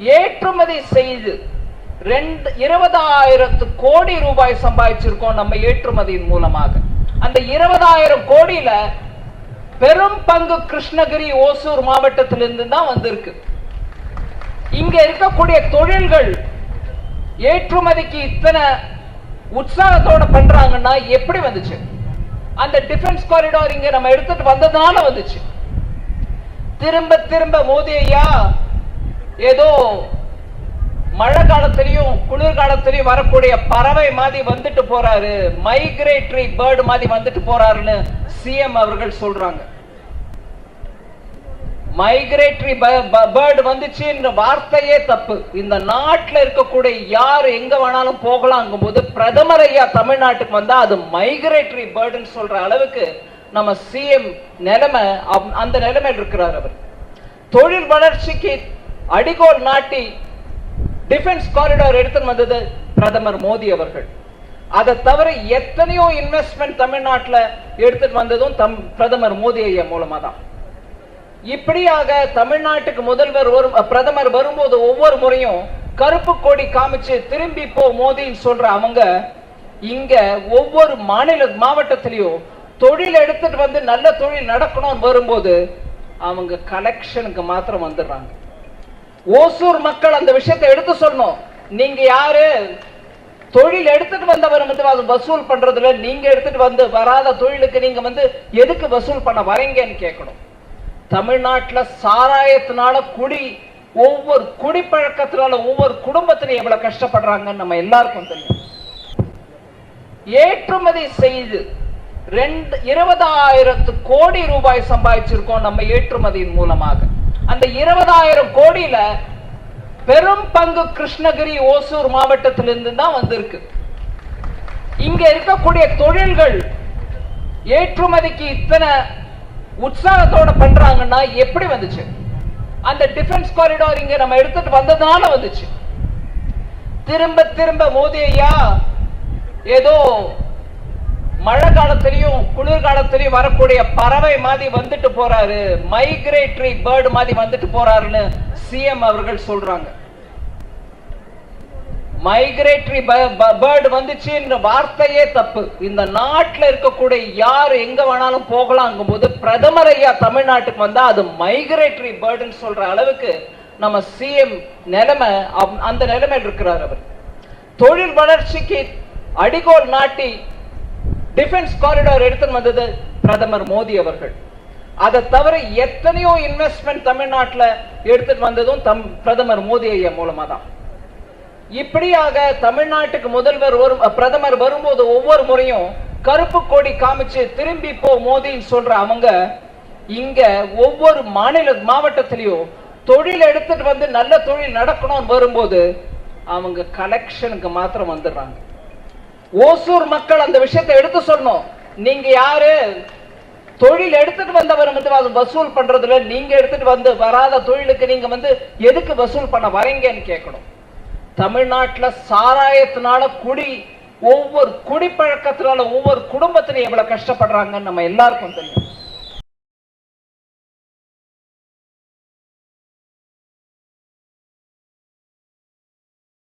ஏற்றுமதி செய்து ரெண்டு இருபதாயிரத்து கோடி ரூபாய் சம்பாதிச்சிருக்கோம் நம்ம ஏற்றுமதியின் மூலமாக. அந்த இருபதாயிரம் கோடியில பெரும் பங்கு கிருஷ்ணகிரி ஓசூர் மாவட்டத்திலிருந்து தான் வந்திருக்கு. இங்க இருக்கக்கூடிய தொழில்கள் ஏற்றுமதிக்கு இத்தனை உற்சாகத்தோட பண்றாங்கன்னா எப்படி வந்துச்சு? அந்த டிஃபென்ஸ் காரிடார் இங்க நம்ம எடுத்துட்டு வந்ததுனால வந்துச்சு. திரும்ப திரும்ப மோதி ஐயா ஏதோ மழை காலத்திலையும் குளிர் காலத்திலையும் வரக்கூடிய பறவை மாதிரி வந்துட்டு போறாரு. மைக்ரேட்டரி பேர்டு மாதிரி வந்துட்டு போறாருன்னு சிஎம் அவர்கள் சொல்றாங்க. மைக்ரேட்டரி பேர்டு வந்துச்சுன்ற வார்த்தையே தப்பு. இந்த நாட்டில் இருக்கக்கூடிய யார் எங்க வேணாலும் போகலாங்கும் போது பிரதமர் ஐயா தமிழ்நாட்டுக்கு வந்தா அது மைக்ரேட்டரி பேர்டுன்னு சொல்ற அளவுக்கு நம்ம சிஎம் நிலைமை அந்த நிலைமையில் இருக்கிறார் அவர். தொழில் வளர்ச்சிக்கு அடிகோல் நாட்டி டிஃபென்ஸ் காரிடார் எடுத்துன்னு வந்தது பிரதமர் மோடி அவர்கள். அதை தவிர எத்தனையோ இன்வெஸ்ட்மெண்ட் தமிழ்நாட்டுல எடுத்துட்டு வந்ததும் தம் பிரதமர் மோடி ஐயா மூலமா தான் இப்படியாக தமிழ்நாட்டுக்கு முதல்வர் வரும் பிரதமர் வரும்போது ஒவ்வொரு முறையும் கருப்பு கொடி காமிச்சு திரும்பி போ மோதின்னு சொல்ற அவங்க இங்க ஒவ்வொரு மாநில மாவட்டத்திலையும் தொழில் எடுத்துட்டு வந்து நல்ல தொழில் நடக்கணும்னு வரும்போது அவங்க கலெக்ஷனுக்கு மாத்திரம் வந்துடுறாங்க. ஓசூர் மக்கள் அந்த விஷயத்தை எடுத்து சொல்லணும். நீங்க யாரு? தொழில் எடுத்துட்டு வந்தவர் வந்து வசூல் பண்றதுல நீங்க எடுத்துட்டு வந்து வராத தொழிலுக்கு நீங்க வந்து எதுக்கு வசூல் பண்ண வரீங்கன்னு கேட்கணும். தமிழ்நாட்டுல சாராயத்தினால குடி ஒவ்வொரு குடிப்பழக்கத்தினால ஒவ்வொரு குடும்பத்திலையும் எவ்வளவு கஷ்டப்படுறாங்கன்னு நம்ம எல்லாருக்கும் தெரியும். ஏற்றுமதி செய்து ரெண்டு இருபதாயிரத்து கோடி ரூபாய் சம்பாதிச்சிருக்கோம் நம்ம ஏற்றுமதியின் மூலமாக. அந்த இருபதாயிரம் கோடியில பெரும் பங்கு கிருஷ்ணகிரி ஓசூர் மாவட்டத்திலிருந்து தான் வந்திருக்கு. இங்க இருக்கக்கூடிய தொழில்கள் ஏற்றுமதிக்கு இத்தனை உற்சாகத்தோட பண்றாங்கன்னா எப்படி வந்துச்சு? அந்த டிஃபென்ஸ் காரிடார் இங்க நம்ம எடுத்துட்டு வந்ததுனால வந்துச்சு. திரும்ப திரும்ப மோதி ஐயா ஏதோ மழை காலத்திலையும் குளிர்காலத்திலையும் வரக்கூடிய பறவை மாதிரி வந்துட்டு போறாரு. மைக்ரேட்டரி பேர்டு மாதிரி வந்துட்டு போறாருன்னு சிஎம் அவர்கள் சொல்றாங்க. மைக்ரேட்டரி பேர்டு வந்துச்சுன்ற வார்த்தையே தப்பு. இந்த நாட்டுல இருக்கக்கூடிய யார் எங்க வேணாலும் போகலாங்கும் போது பிரதமர் ஐயா தமிழ்நாட்டுக்கு வந்தா அது மைக்ரேட்டரி பேர்டுன்னு சொல்ற அளவுக்கு நம்ம சிஎம் நிலைமை அந்த நிலைமையில் இருக்கிறார் அவர். தொழில் வளர்ச்சிக்கு அடிகோல் நாட்டி டிஃபென்ஸ் காரிடார் எடுத்துன்னு வந்தது பிரதமர் மோடி அவர்கள். அதை தவிர எத்தனையோ இன்வெஸ்ட்மெண்ட் தமிழ்நாட்டுல எடுத்துட்டு வந்ததும் தம் பிரதமர் மோடி ஐயா மூலமா தான் இப்படியாக தமிழ்நாட்டுக்கு முதல்வர் வரும் பிரதமர் வரும்போது ஒவ்வொரு முறையும் கருப்பு கொடி காமிச்சு திரும்பி போ மோதின்னு சொல்ற அவங்க இங்க ஒவ்வொரு மாநில மாவட்டத்திலையும் தொழில் எடுத்துட்டு வந்து நல்ல தொழில் நடக்கணும்னு வரும்போது அவங்க கலெக்ஷனுக்கு மாத்திரம் வந்துடுறாங்க. ஓசூர் மக்கள் அந்த விஷயத்தை எடுத்து சொல்லணும். நீங்க யாரு? தொழில் எடுத்துட்டு வந்தவர் வந்து அது வசூல் பண்றதுல நீங்க எடுத்துட்டு வந்து வராத தொழிலுக்கு நீங்க வந்து எதுக்கு வசூல் பண்ண வரீங்கன்னு கேட்கணும். தமிழ்நாட்டுல சாராயத்தினால குடி ஒவ்வொரு குடிப்பழக்கத்தினால ஒவ்வொரு குடும்பத்திலையும் எவ்வளவு கஷ்டப்படுறாங்கன்னு நம்ம எல்லாருக்கும் தெரியும்.